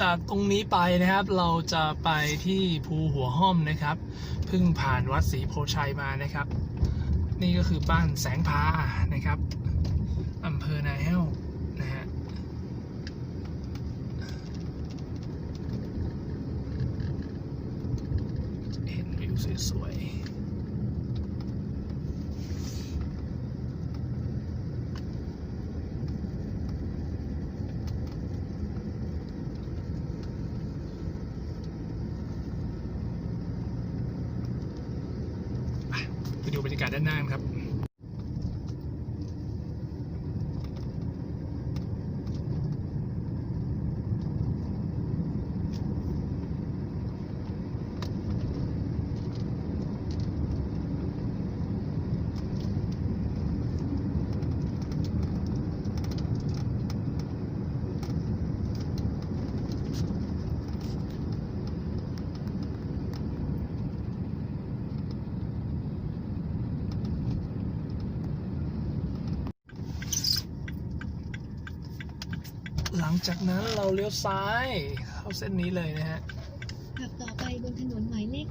จากตรงนี้ไปนะครับเราจะไปที่ภูหัวห้อมนะครับเพิ่งผ่านวัดศรีโพชัยมานะครับ นี่ก็คือบ้านแสงพานะครับอำเภอนาแห้วนะฮะเห็นวิวสวยๆไปไป ด้านหน้าครับ หลังจากนั้นเราเลี้ยวซ้ายเข้าเส้นนี้เลยนะฮะขับต่อไปบนถนนหมายเลข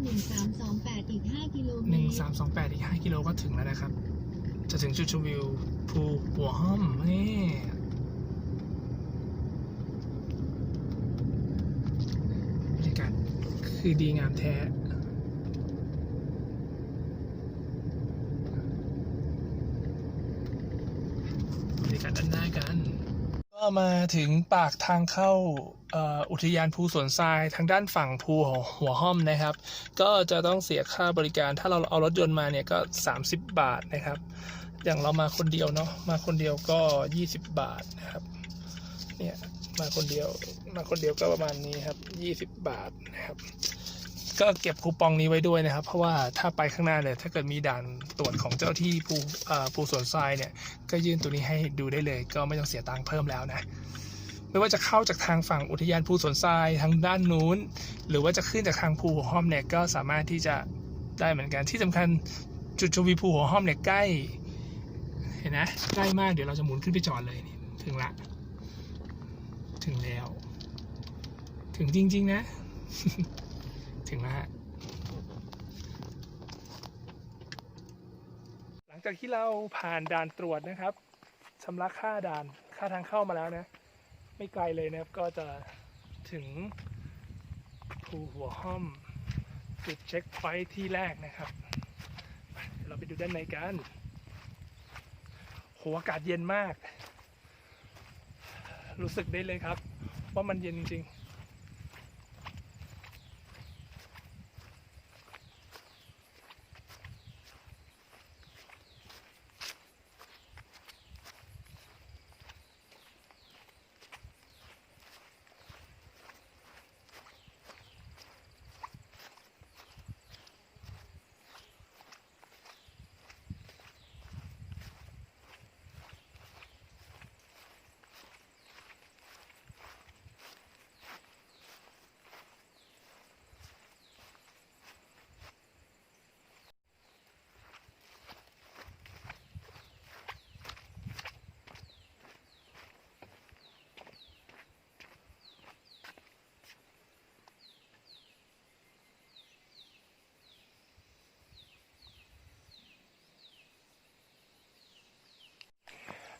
1328 อีก 5 กิโลเมหนึ่งตรสามสองแปดอีกห้ากิโลก็ถึงแล้วนะครับ จะถึงจุดชมวิวภูหัวห้อมนี่บรรยากาศคือดีงามแท้ บรรยากาศด้านหน้ากัน ก็ มาถึงปากทางเข้าอุทยานภูสวนทรายทางด้านฝั่งภูหัวห้อมนะครับ ก็จะต้องเสียค่าบริการถ้าเราเอารถยนต์มาเนี่ยก็ 30 บาทนะครับ อย่างเรามาคนเดียวเนาะมาคนเดียวก็ 20 บาทนะครับเนี่ยมาคนเดียวมาคนเดียวก็ประมาณนี้ครับ 20 บาทนะครับ ก็เก็บคูปองนี้ไว้ด้วยนะครับ เพราะว่าถ้าไปข้างหน้าเนี่ยถ้าเกิดมีด่านตรวจของเจ้าที่ภูอ่าภูสวนทรายเนี่ย ก็ยื่นตัวนี้ให้ดูได้เลย ก็ไม่ต้องเสียตังค์เพิ่มแล้วนะไม่ว่าจะเข้าจากทางฝั่งอุทยานภูสวนทรายทางด้านนู้น หรือว่าจะขึ้นจากทางภูหัวห้อมเนี่ยก็สามารถที่จะได้เหมือนกันที่สำคัญจุดชมวิวภูหัวห้อมเนี่ยใกล้ เห็นนะใกล้มากเดี๋ยวเราจะหมุนขึ้นไปจอดเลยนี่ถึงละ ถึงแล้ว ถึงจริง ๆ นะ ถึงแล้วฮะหลังจากที่เราผ่านด่านตรวจนะครับชำระค่าด่านค่าทางเข้ามาแล้วนะ ไม่ไกลเลยนะครับก็จะถึงภูหัวห้อมจุดเช็คพอยท์ที่แรกนะครับเดี๋ยวเราไปดูด้านในกันโหอากาศเย็นมาก รู้สึกได้เลยครับ ว่ามันเย็นจริงๆ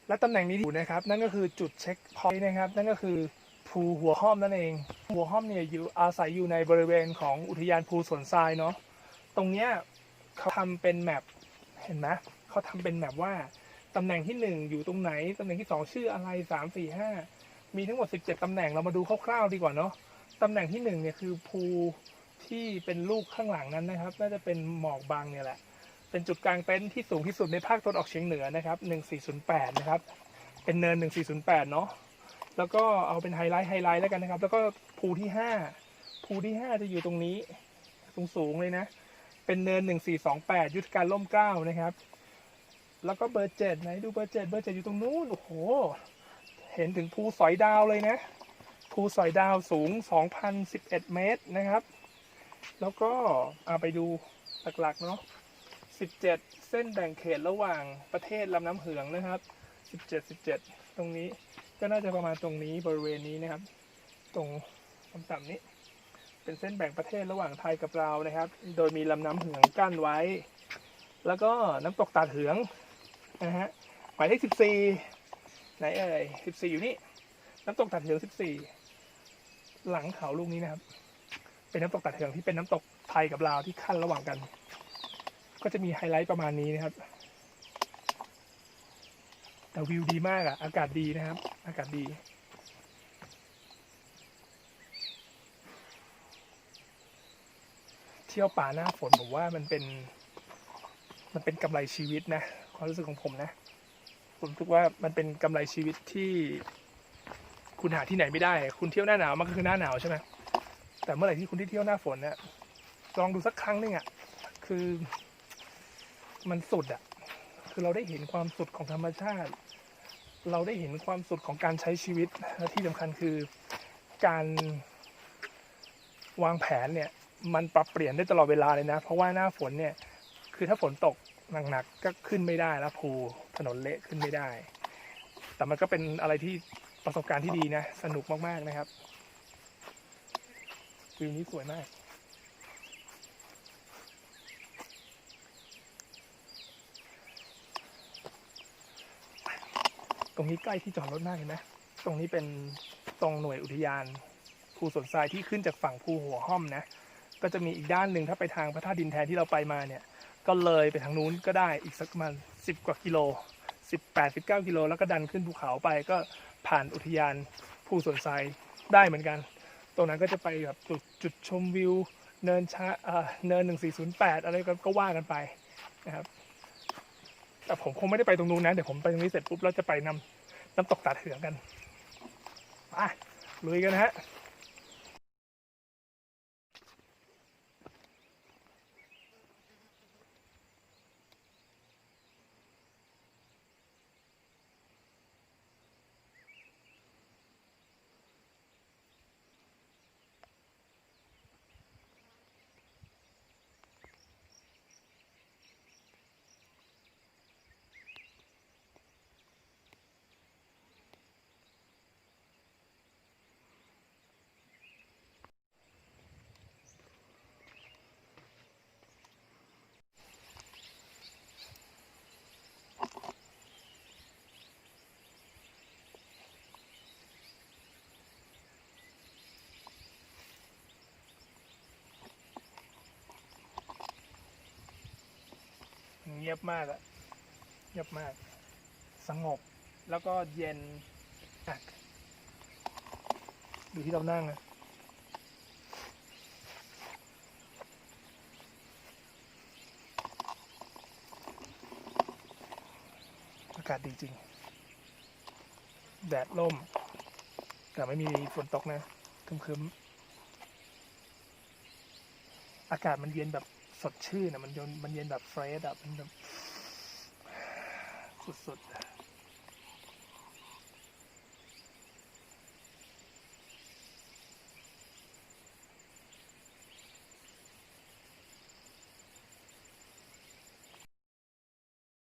และตำแหน่งนี้ที่อยู่นะครับ นั่นก็คือจุดเช็คพอยต์นะครับ นั่นก็คือภูหัวห้อมนั่นเอง หัวห้อมเนี่ยอยู่อาศัยอยู่ในบริเวณของอุทยานภูสวนทรายเนาะตรงเนี้ยเขาทำเป็นแมปเห็นไหมเขาทำเป็นแมปว่าตำแหน่งที่หนึ่งอยู่ตรงไหนตำแหน่งที่สองชื่ออะไรสามสี่ห้ามีทั้งหมดสิบเจ็ดตำแหน่งเรามาดูคร่าวๆดีกว่าเนาะตำแหน่งที่หนึ่งเนี่ยคือภูที่เป็นลูกข้างหลังนั้นนะครับ น่าจะเป็นหมอกบางเนี่ยแหละ เป็นจุดกลางเต็นท์ที่สูงที่สุดในภาคตะวันออกเฉียงเหนือนะครับ 1408 นะครับ เป็นเนิน 1408 เนาะ แล้วก็เอาเป็นไฮไลท์ไฮไลท์แล้วกันนะครับ แล้วก็ภูที่ 5 ภูที่ 5 จะอยู่ตรงนี้สูงสูงเลยนะ เป็นเนิน 1428 ยุทธการล่มเกล้านะครับ แล้วก็เบอร์เจ็ดไหนดูเบอร์เจ็ดเบอร์เจ็ดอยู่ตรงนู้น โอ้โห เห็นถึงภูสอยดาวเลยนะ ภูสอยดาวสูง 2,011 เมตรนะครับ แล้วก็เอาไปดูหลักๆเนาะ 17 เส้นแบ่งเขตระหว่างประเทศลำน้ำเหืองนะครับ 17 17 ตรงนี้ก็น่าจะประมาณตรงนี้บริเวณนี้นะครับ ตรงต่ำๆนี้ เป็นเส้นแบ่งประเทศระหว่างไทยกับลาวนะครับ โดยมีลำน้ำเหืองกั้นไว้ แล้วก็น้ำตกตาดเหืองนะฮะหมายเลขสิบสี่ไหนเอ่ยสิบสี่อยู่นี่น้ำตกตาดเหืองสิบสี่หลังเขาลูกนี้นะครับ เป็นน้ำตกตาดเหืองที่เป็นน้ำตกไทยกับลาวที่ขั้นระหว่างกัน ก็จะมีไฮไลท์ประมาณนี้นะครับ แต่วิวดีมากอะอากาศดีนะครับ อากาศดี เที่ยวป่าหน้าฝนผมว่ามันเป็น มันเป็นกำไรชีวิตนะความรู้สึกของผมนะ ผมรู้สึกว่ามันเป็นกำไรชีวิตที่ คุณหาที่ไหนไม่ได้ คุณเที่ยวหน้าหนาวมันก็คือหน้าหนาวใช่ไหมแต่เมื่อไหร่ที่คุณที่เที่ยวหน้าฝนเนี่ยลองดูสักครั้งหนึงอะคือ มันสุดอะคือเราได้เห็นความสุดของธรรมชาติ เราได้เห็นความสุดของการใช้ชีวิตและที่สำคัญคือการวางแผนเนี่ยมันปรับเปลี่ยนได้ตลอดเวลาเลยนะ เพราะว่าหน้าฝนเนี่ยคือถ้าฝนตกหนักๆก็ขึ้นไม่ได้แล้วภูถนนเละขึ้นไม่ได้ แต่มันก็เป็นอะไรที่ประสบการณ์ที่ดีนะ สนุกมากๆนะครับวิวนี้สวยมาก ตรงนี้ใกล้ที่จอดรถมากเห็นไหมตรงนี้เป็นตรงหน่วยอุทยานภูสวนทรายที่ขึ้นจากฝั่งภูหัวห้อมนะ ก็จะมีอีกด้านหนึ่งถ้าไปทางพระธาตุดินแทนที่เราไปมาเนี่ย ก็เลยไปทางนู้นก็ได้อีกสักประมาณสิบกว่ากิโลสิบแปดสิบเก้ากิโลแล้วก็ดันขึ้นภูเขาไปก็ผ่านอุทยานภูสวนทรายได้เหมือนกัน ตรงนั้นก็จะไปแบบจุดจุดชมวิว เนินชาเอ่อเนินหนึ่งสี่ศูนย์แปดอะไรก็ว่ากันไปนะครับ แต่ผมคงไม่ได้ไปตรงนู้นนะ เดี๋ยวผมไปตรงนี้เสร็จปุ๊บเราจะไปนำน้ำตกตาดเถือกันไปลุยกันนะฮะ เงียบมากอะเงียบมาก สงบแล้วก็เย็นดูที่เรานั่งนะอากาศดีจริง แดดล่ม แต่ไม่มีฝนตกนะคึมๆ อากาศมันเย็นแบบ สดชื่นอะมันเย็นมันเย็นแบบเฟรชอะมันแบบสุดๆ